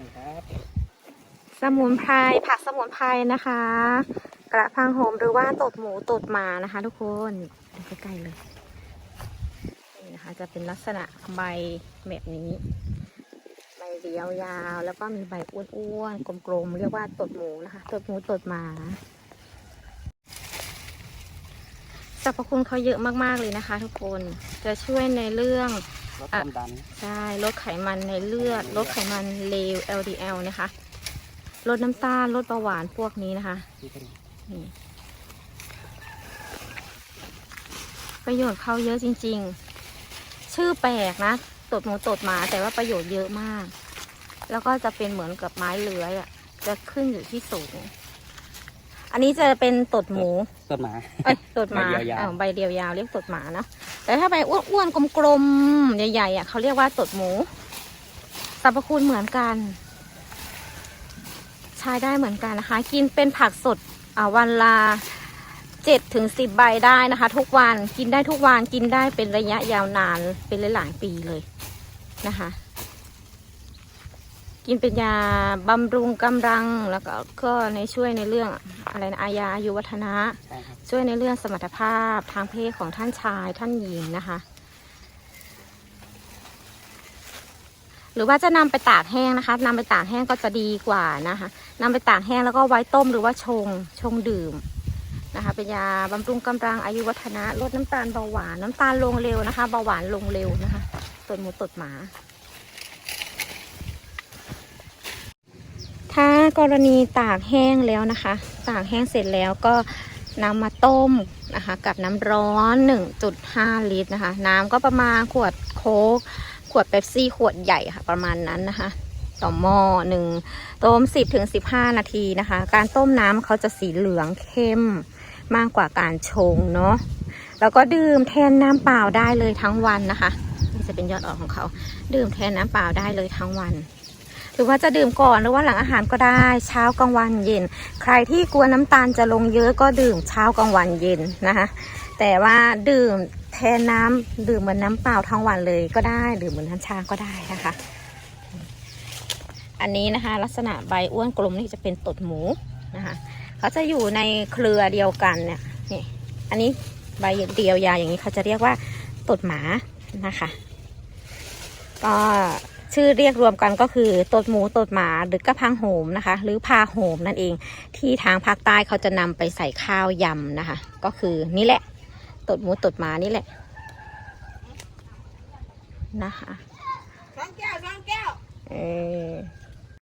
นะครับสมุนไพรผักสมุนไพรนะคะ กระพังโหมหรือว่าตดหมูตดหมานะคะ ทุกคนดูใกล้ๆเลยนี่นะคะ จะเป็นลักษณะใบแบบนี้ ใบเรียวยาวแล้วก็มีใบอ้วนๆกลมๆเรียกว่าตดหมูนะคะตดหมูตดหมาสรรพคุณเขาเยอะมากๆเลยนะคะ ทุกคนจะช่วยในเรื่อง ลดความดัน ใช่ลดไขมันในเลือดลดไขมันเลว LDL นะคะลดน้ำตาลลดเบาหวานพวกนี้นะคะนี่ประโยชน์เขาเยอะจริง ๆ ชื่อแปลกนะตดหมูตดหมาแต่ว่าประโยชน์เยอะมาก แล้วก็จะเป็นเหมือนกับไม้เลื้อยอะ่ะ จะขึ้นอยู่ที่สูง อันนี้จะเป็นตดหมูต้นหมาเอ้ยตดหมาใบเดียวยาว อ่าใบเดียวยาวเรียกตดหมาเนาะแต่ถ้าใบอ้วนๆกลมๆใหญ่ๆอะเขาเรียกว่าตดหมูสรรพคุณเหมือนกัน ใช้ได้เหมือนกันนะคะ กินเป็นผักสดอ่าวันละเจ็ดถึงสิบใบได้นะคะ ทุกวันกินได้ทุกวันกินได้เป็นระยะยาวนานเป็นหลายๆปีเลยนะคะ กินเป็นยาบำรุงกำลังแล้วก็ก็ในช่วยในเรื่องอะไรนะอายาอายุวัฒนะ ใช่ครับช่วยในเรื่องสมรรถภาพทางเพศของท่านชายท่านหญิงนะคะ หรือว่าจะนำไปตากแห้งนะคะนำไปตากแห้งก็จะดีกว่านะคะนำไปตากแห้งแล้วก็ไว้ต้มหรือว่าชงชงดื่มนะคะเป็นยาบำรุงกำลังอายุวัฒนะลดน้ำตาลเบาหวานน้ำตาลลงเร็วนะคะเบาหวานลงเร็วนะคะตดหมูตดหมา ถ้า กรณีตากแห้งแล้วนะคะ ตากแห้งเสร็จแล้วก็นำมาต้มนะคะ กับน้ำร้อน 1.5 ลิตรนะคะ น้ำก็ประมาณขวดโค้กขวดเป๊ปซี่ขวดใหญ่ค่ะ ประมาณนั้นนะคะ ต่อหม้อหนึ่งต้ม 10-15 นาทีนะคะ การต้มน้ำเขาจะสีเหลืองเข้มมากกว่าการชงเนาะแล้วก็ดื่มแทนน้ำเปล่าได้เลยทั้งวันนะคะ นี่จะเป็นยอดออกของเขา ดื่มแทนน้ำเปล่าได้เลยทั้งวัน หรือว่าจะดื่มก่อนหรือว่าหลังอาหารก็ได้ เช้ากลางวันเย็น ใครที่กลัวน้ำตาลจะลงเยอะก็ดื่มเช้ากลางวันเย็นนะคะแต่ว่าดื่มแทนน้ำดื่มเหมือนน้ำเปล่าทั้งวันเลยก็ได้ดื่มเหมือนน้ำชาก็ได้นะคะ อันนี้นะคะ ลักษณะใบอ้วนกลมนี่จะเป็นตดหมูนะคะเขาจะอยู่ในเครือเดียวกันเนี่ยนี่อันนี้ใบเดียวยาอย่างนี้เขาจะเรียกว่าตดหมานะคะ ก็ ชื่อเรียกรวมกันก็คือตดหมูตดหมาหรือกระพังโหมนะคะ หรือพาโหมนั่นเอง ที่ทางภาคใต้เขาจะนำไปใส่ข้าวยำนะคะ ก็คือนี่แหละตดหมูตดหมานี่แหละนะคะสองแก้วสอง